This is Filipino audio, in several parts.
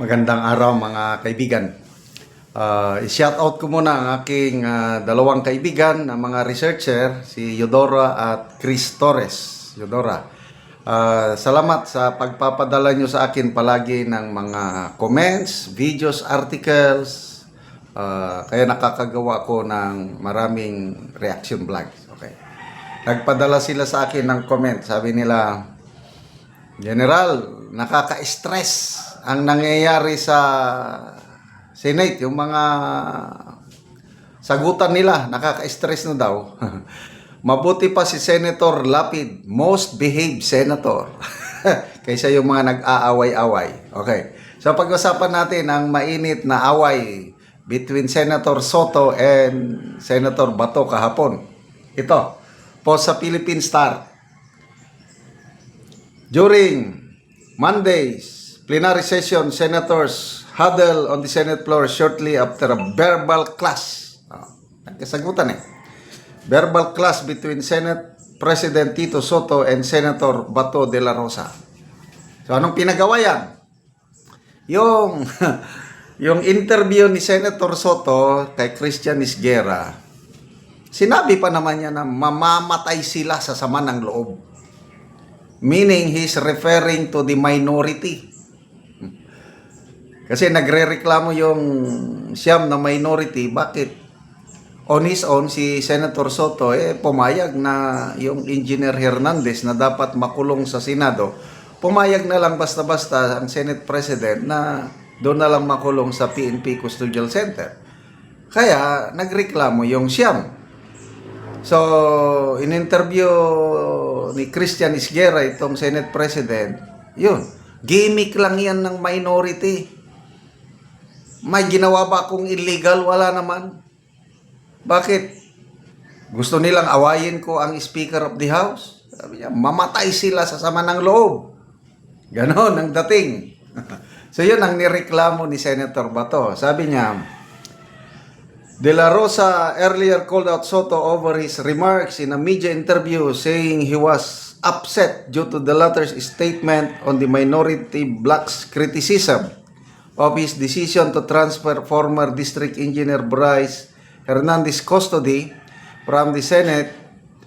Magandang araw mga kaibigan. Uh, i-shout out ko muna ang aking ah, dalawang kaibigan na mga researcher, si Eudora at Chris Torres. Eudora, ah, salamat sa pagpapadala nyo sa akin palagi ng mga comments, videos, articles. Ah, kaya nakakagawa ko ng maraming reaction vlogs. Okay. Nagpadala sila sa akin ng comment. Sabi nila, General, nakaka-stress ang nangyayari sa Senate, yung mga sagutan nila, nakaka-stress na daw. Mabuti pa si Senator Lapid, most behaved senator. Kaysa yung mga nag-aaway-away. Okay. So pag-usapan natin ang mainit na away between Senator Soto and Senator Bato kahapon. Ito, po sa Philippine Star. During Monday's plenary session, senators huddle on the Senate floor shortly after a verbal clash. Oh, nagkasagutan eh. Verbal clash between Senate President Tito Soto and Senator Bato de la Rosa. So anong pinagawa yan? Yung, yung interview ni Senator Soto kay Christian Isguera, sinabi pa naman niya na mamamatay sila sa sama ng loob. Meaning, he's referring to the minority. Kasi nagre-reklamo yung siyam na minority, bakit on his own si Senator Soto eh pumayag na yung Engineer Hernandez na dapat makulong sa Senado, pumayag na lang basta-basta ang Senate President na doon na lang makulong sa PNP Custodial Center. Kaya nagreklamo yung siyam. So, in-interview ni Christian Isguera, itong Senate President, yun, gimmick lang yan ng minority. May ginawa ba akong illegal? Wala naman. Bakit? Gusto nilang awayin ko ang Speaker of the House? Sabi niya, mamatay sila sa sama ng loob. Ganon ang dating. so yun ang nireklamo ni Senator Bato. Sabi niya, De La Rosa earlier called out Soto over his remarks in a media interview saying he was upset due to the latter's statement on the minority blacks' criticism of his decision to transfer former District Engineer Bryce Hernandez custody from the Senate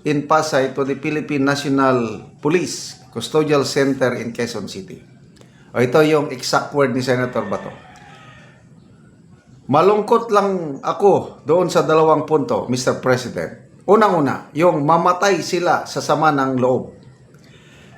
in Pasay to the Philippine National Police Custodial Center in Quezon City. O ito yung exact word ni Senator Bato. Malungkot lang ako doon sa dalawang punto, Mr. President. Unang-una, yung mamatay sila sa sama ng loob.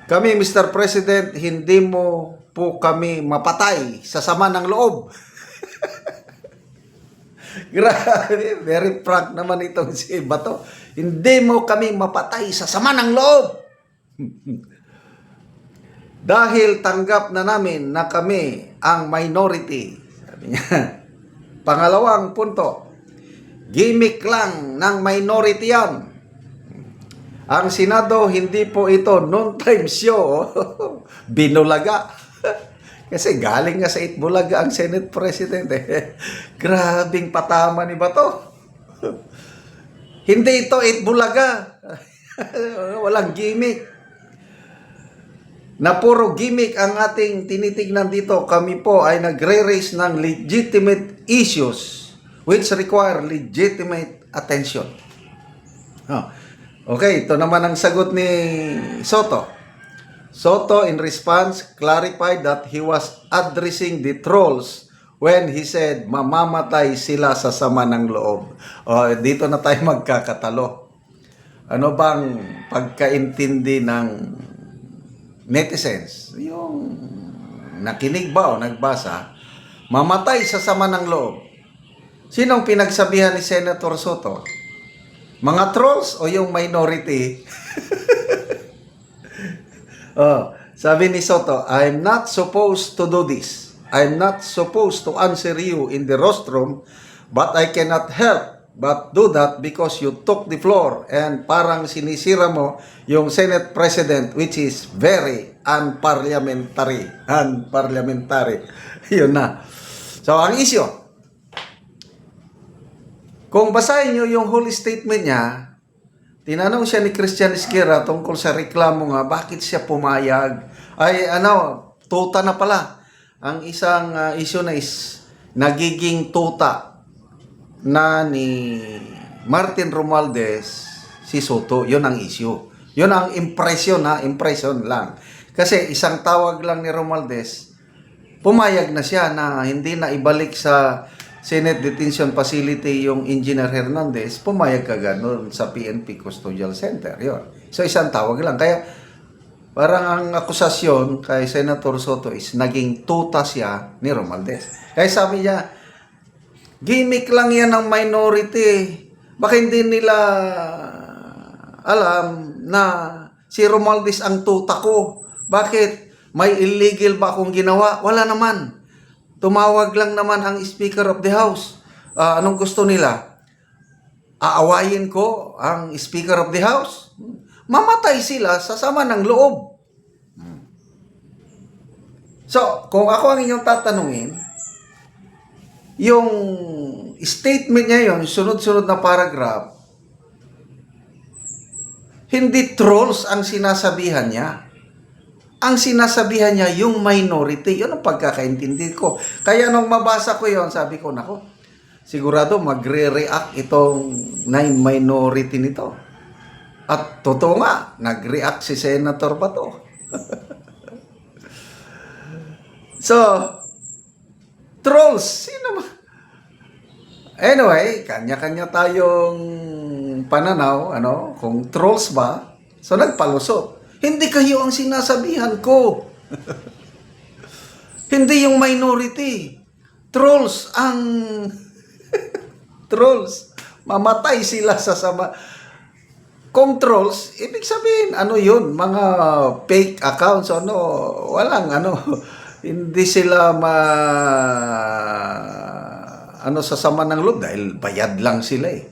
Kami, Mr. President, hindi mo po kami mapatay sa sama ng loob. Grabe, very frank naman itong si Bato. Hindi mo kami mapatay sa sama ng loob. Dahil tanggap na namin na kami ang minority. Sabi niya. Pangalawang punto, gimmick lang ng minority yan. Ang Senado, hindi po ito noon-time show. Binulaga. Kasi galing nga sa Itbulaga ang Senate President. Eh. Grabing patama ni Bato. hindi ito Itbulaga. Walang gimmick na puro gimmick ang ating tinitignan dito, kami po ay nagre-raise ng legitimate issues which require legitimate attention. Oh. Okay, ito naman ang sagot ni Soto. Soto in response clarified that he was addressing the trolls when he said mamamatay sila sa sama ng loob. Oh, dito na tayo magkakatalo. Ano bang pagkaintindi ng netizens, yung nakinig ba o nagbasa, mamatay sa sama ng loob. Sinong pinagsabihan ni Senator Soto? Mga trolls o yung minority? oh, sabi ni Soto, I'm not supposed to do this. I'm not supposed to answer you in the rostrum, but I cannot help but do that because you took the floor and parang sinisira mo yung Senate President which is very unparliamentary. Unparliamentary. Yun na. So, ang issue, kung basahin nyo yung whole statement niya, tinanong siya ni Christian Esquera tungkol sa reklamo nga, bakit siya pumayag? Ay, ano, tuta na pala. ang isang ah, issue na is nagiging tuta na ni Martin Romualdez si Soto. Yun ang issue. Yun ang impression ha, impression lang. Kasi isang tawag lang ni Romualdez, pumayag na siya na hindi na ibalik sa Senate Detention Facility yung Engineer Hernandez, pumayag ka ganun sa PNP Custodial Center. Yun. So isang tawag lang. Kaya parang ang akusasyon kay Senator Soto is naging tuta siya ni Romualdez. Kaya sabi niya, gimmick lang yan ng minority. Baka hindi nila alam na si Romualdez ang tuta ko. Bakit? May illegal ba akong ginawa? Wala naman. Tumawag lang naman ang Speaker of the House. Ah, anong gusto nila? Aawayin ko ang Speaker of the House? Mamatay sila sa sama ng loob. So, kung ako ang inyong tatanungin, yung statement niya yon sunod-sunod na paragraph, hindi trolls ang sinasabihan niya. Ang sinasabihan niya yung minority. Yun ang pagkakaintindi ko. Kaya nung mabasa ko yon sabi ko, nako, sigurado magre-react itong nine minority nito. At totoo nga, nag-react si Senator Bato. so, trolls, sino ba? Anyway, kanya-kanya tayong pananaw, ano, kung trolls ba, so nagpalusot. Hindi kayo ang sinasabihan ko. Hindi yung minority. Trolls ang trolls. Mamatay sila sa sama. Kung trolls, ibig sabihin, ano yun? Mga fake accounts, ano, walang, ano, hindi sila ma, ano, sa sama ng loob dahil bayad lang sila eh.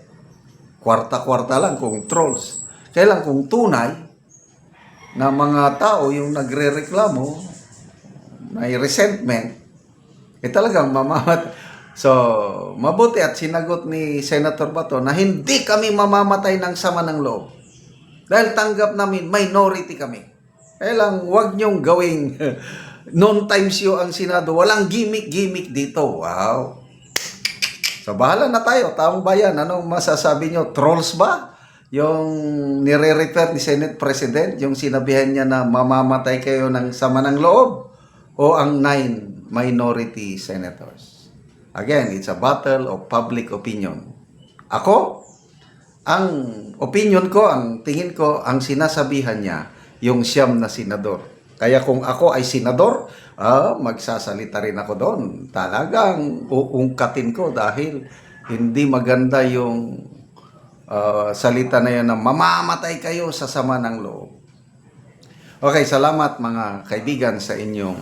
Kwarta-kwarta lang kung trolls. Kaya kung tunay, na mga tao yung nagre-reklamo, may resentment, eh talagang mamamat. So, mabuti at sinagot ni Senator Bato na hindi kami mamamatay ng sama ng loob. Dahil tanggap namin, minority kami. Kaya lang, huwag niyong gawing non times you ang Senado. Walang gimmick-gimmick dito. Wow. So, bahala na tayo. Taong bayan, anong masasabi niyo? Trolls ba? Yung nire-refer ni Senate President, yung sinabihan niya na mamamatay kayo ng sama ng loob? O ang nine minority senators? Again, it's a battle of public opinion. Ako, ang opinion ko, ang tingin ko, ang sinasabihan niya, yung siyam na senador. Kaya kung ako ay senador, ah, magsasalita rin ako doon. Talagang uungkatin ko dahil hindi maganda yung ah, salita na yun na mamamatay kayo sa sama ng loob. Okay, salamat mga kaibigan sa inyong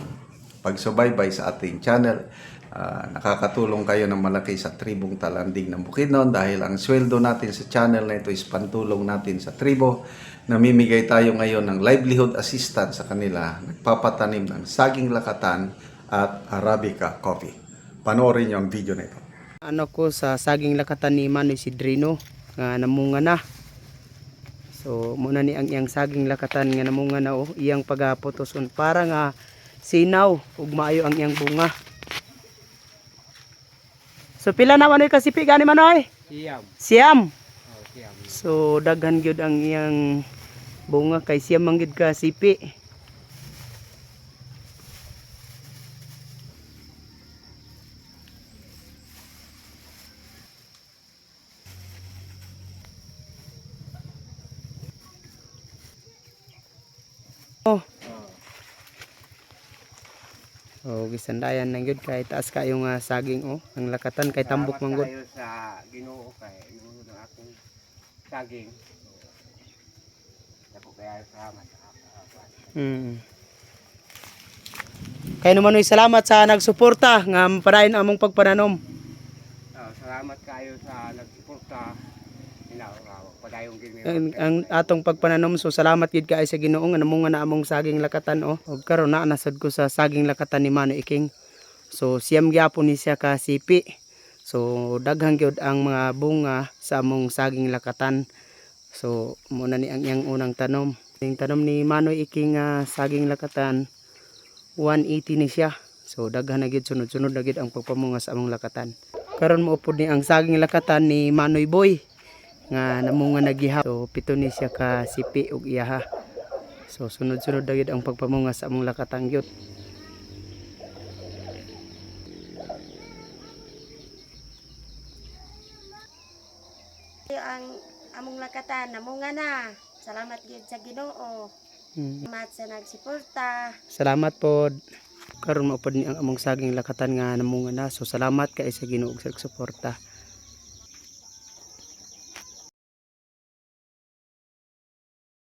pagsubaybay sa ating channel. Ah, nakakatulong kayo ng malaki sa tribong talandig ng Bukidnon dahil ang sweldo natin sa channel na ito is pantulong natin sa tribo. Namimigay tayo ngayon ng livelihood assistance sa kanila. Nagpapatanim ng saging lakatan at Arabica coffee. Panoorin niyo ang video na ito. ano ko sa saging lakatan ni Manoy Sidrino nga namunga na. So muna ni ang iyang saging lakatan nga namunga na oh iyang pagaputoson para nga sinaw ug maayo ang iyang bunga. So pila na Manoy kasipi gani Manoy? Siyam. siyam. Oh, siyam. so daghan gyud ang iyang bunga kay siyam man gyud ka sipi Oh. Oh, gisandayan nang gyud kay taas kayong uh, saging oh, ang lakatan kay tambok man gud. kayo sa Ginoo kay nunod ang akong saging. Ako kaya salamat. Mm. Kaya naman uy, salamat sa nagsuporta nga mapadayon among pagpananom. Oh, salamat kayo sa nagsuporta. Ina, uh, padayong gini. Ang, ang atong pagpananom so salamat gid kay sa Ginoo nga namunga na among saging lakatan oh. Og karon na nasad ko sa saging lakatan ni Mano Iking. So siyam gyapon ni siya ka sipi. So daghang gyud ang mga bunga sa among saging lakatan. So muna ni ang iyang unang tanom. Ang tanom ni Manoy Iking nga saging lakatan 180 ni siya. So daghan na gid sunod-sunod na gid ang pagpamunga sa among lakatan. Karon mo upod ni ang saging lakatan ni Manoy Boy nga namunga nagiha. So pito ni siya ka sipi ug iyaha. So sunod-sunod na gid ang pagpamunga sa among lakatan gyud. ang among lakatan namunga na. Salamat gid sa Ginoo. Hmm. Salamat sa nagsuporta. Salamat pod. Karon mo pod ni ang among saging lakatan nga namunga na. So salamat kay sa Ginoo sa suporta.